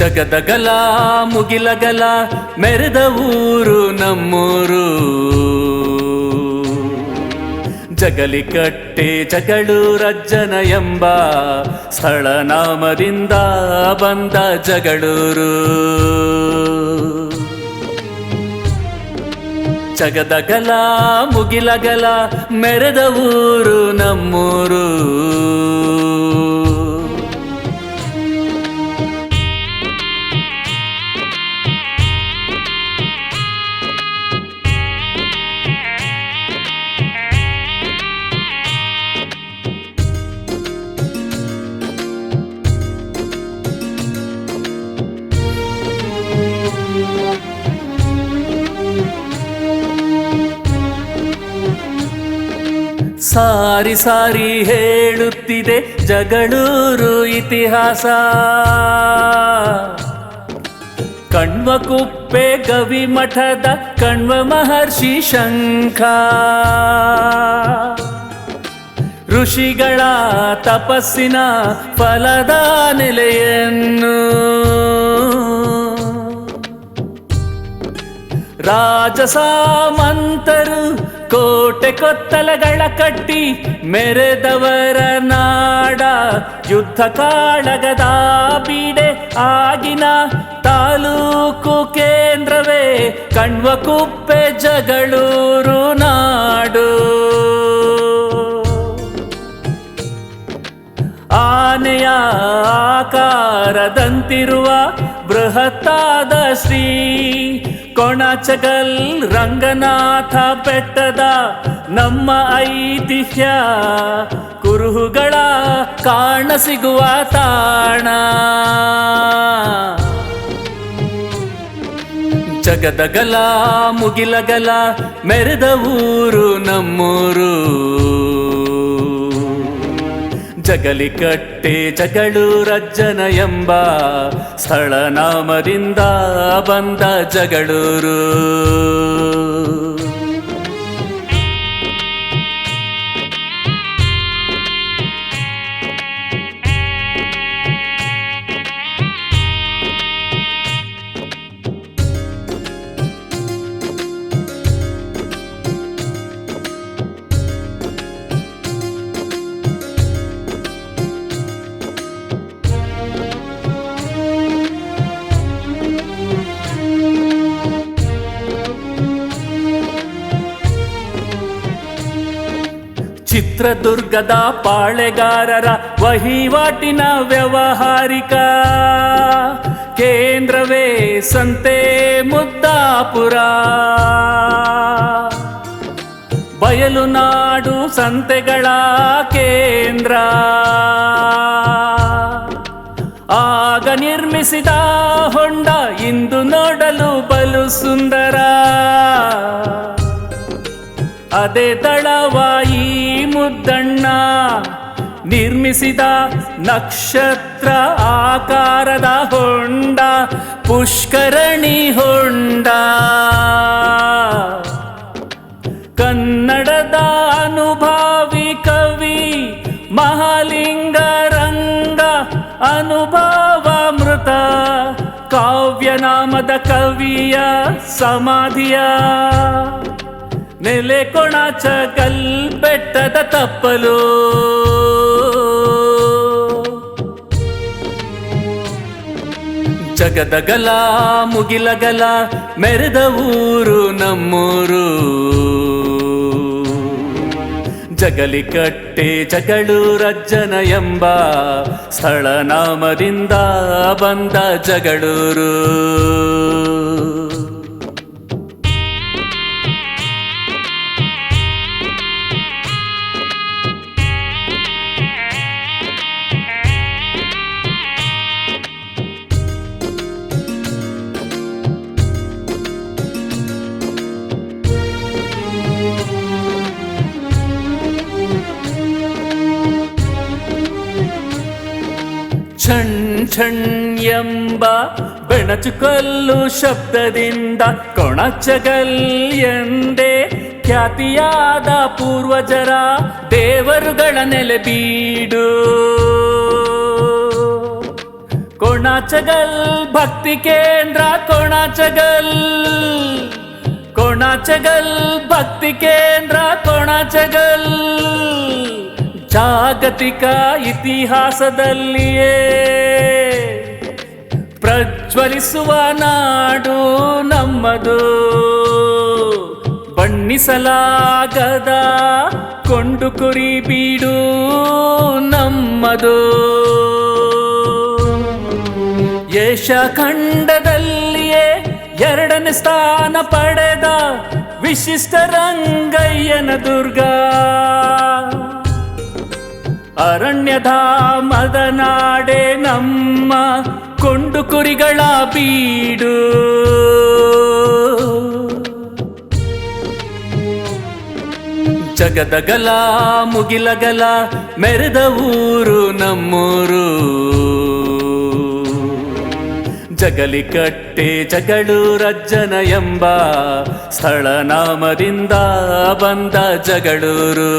ಜಗದಗಲ ಮುಗಿಲಗಲ ಮೆರೆದ ಊರು ನಮ್ಮೂರು. ಜಗಲಿ ಜಗಲಿಕಟ್ಟೆ ಜಗಳೂರಜ್ಜನ ಎಂಬ ಸ್ಥಳ ನಾಮದಿಂದ ಬಂದ ಜಗಳೂರು. ಜಗದಗಲ ಮುಗಿಲಗಲ ಮೆರೆದ ಊರು ನಮ್ಮೂರು. ಸಾರಿ ಸಾರಿ ಹೇಳುತ್ತಿದೆ ಜಗಳೂರು ಇತಿಹಾಸ. ಕಣ್ವ ಕುಪ್ಪೆ ಗವಿ ಮಠದ ಕಣ್ವ ಮಹರ್ಷಿ ಶಂಖ. ಋಷಿಗಳ ತಪಸ್ಸಿನ ಫಲದ ನೆಲೆಯನ್ನು. ರಾಜಸಾಮಂತರು ಕೋಟೆ ಕೊತ್ತಲಗಳ ಕಟ್ಟಿ ಮೆರೆದವರ ನಾಡ, ಯುದ್ಧ ಕಾಳಗದ ಬೀಡೆ ಆಗಿನ ತಾಲೂಕು ಕೇಂದ್ರವೇ, ಕಣ್ವ ಕುಪ್ಪೆ ಜಗಳೂರು ನಾಡು. ಆನೆಯ ಆಕಾರದಂತಿರುವ ಬೃಹತ್ತಾದ ಶ್ರೀ ಕೊಣಚಗಲ್ ರಂಗನಾಥ ಬೆಟ್ಟದ ನಮ್ಮ ಐತಿಹ್ಯ. ಕುರುಹುಗಳ ಕಾಣ ಸಿಗುವ ತಾಣ. ಜಗದಗಲ ಮುಗಿಲಗಲ ಮೆರೆದ ಊರು ನಮ್ಮೂರು. ಜಗಲಿಕಟ್ಟೆ ಜಗಳೂರಜ್ಜನ ಎಂಬ ಸ್ಥಳ ನಾಮದಿಂದ ಬಂದ ಜಗಳೂರು. ಚಿತ್ರದುರ್ಗದ ಪಾಳೆಗಾರರ ವಹಿವಾಟಿನ ವ್ಯವಹಾರಿಕ. ಕೇಂದ್ರವೇ ಸಂತೆ ಮುದ್ದಾಪುರ ಬಯಲು ನಾಡು ಸಂತೆಗಳ ಕೇಂದ್ರ. ಆಗ ನಿರ್ಮಿಸಿದ ಹೊಂಡ ಇಂದು ನೋಡಲು ಬಲು ಸುಂದರ. ಅದೇ ಮುದ್ದಣ್ಣ ನಿರ್ಮಿಸಿದ ನಕ್ಷತ್ರ ಆಕಾರದ ಹೊಂಡ, ಪುಷ್ಕರಣಿ ಹೊಂಡ. ಕನ್ನಡದ ಅನುಭಾವಿ ಕವಿ ಮಹಾಲಿಂಗ ರಂಗ ಅನುಭವಾಮೃತ ಕಾವ್ಯನಾಮದ ಕವಿಯ ಸಮಾಧಿಯ ನೆಲೆ ಕೊಣಚ ಬೆಟ್ಟದ ತಪ್ಪಲು. ಜಗದಗಲ ಮುಗಿಲಗಲ ಮೆರೆದ ಊರು ನಮ್ಮೂರು. ಜಗಲಿಕಟ್ಟೆ ಜಗಳೂರಜ್ಜನ ಎಂಬ ಸ್ಥಳ ನಾಮದಿಂದ ಬಂದ ಜಗಳೂರು. ಛಣ್ ಛಣ್ ಎಂಬ ಬೆಣಚುಕಲ್ಲು ಶಬ್ದದಿಂದ ಕೊಣಚಗಲ್ ಎಂದೇ ಖ್ಯಾತಿಯಾದ ಪೂರ್ವಜರ ದೇವರುಗಳ ನೆಲೆ ಬೀಡು. ಕೊಣ ಭಕ್ತಿ ಕೇಂದ್ರ, ಕೊಣಚಗಲ್ ಕೊಣಚಗಲ್ ಭಕ್ತಿ ಕೇಂದ್ರ, ಕೊಣಾಚಗಲ್. ಜಾಗತಿಕ ಇತಿಹಾಸದಲ್ಲಿಯೇ ಪ್ರಜ್ವಲಿಸುವ ನಾಡು ನಮ್ಮದು. ಬಣ್ಣಿಸಲಾಗದ ಕೊಂಡು ಕುರಿ ಬೀಡು ನಮ್ಮದು. ಯಶ ಖಂಡದಲ್ಲಿಯೇ ಎರಡನೇ ಸ್ಥಾನ ಪಡೆದ ವಿಶಿಷ್ಟ ರಂಗಯ್ಯನ ದುರ್ಗ. ಅರಣ್ಯಧಾಮದ ನಾಡೆ ನಮ್ಮ ಕೊಂಡು ಕುರಿಗಳ ಬೀಡು. ಜಗದಗಲ ಮುಗಿಲಗಲ ಮೆರೆದ ಊರು ನಮ್ಮೂರು. ಜಗಲಿಕಟ್ಟೆ ಜಗಳೂರಜ್ಜನ ಎಂಬ ಸ್ಥಳ ನಾಮದಿಂದ ಬಂದ ಜಗಳೂರು.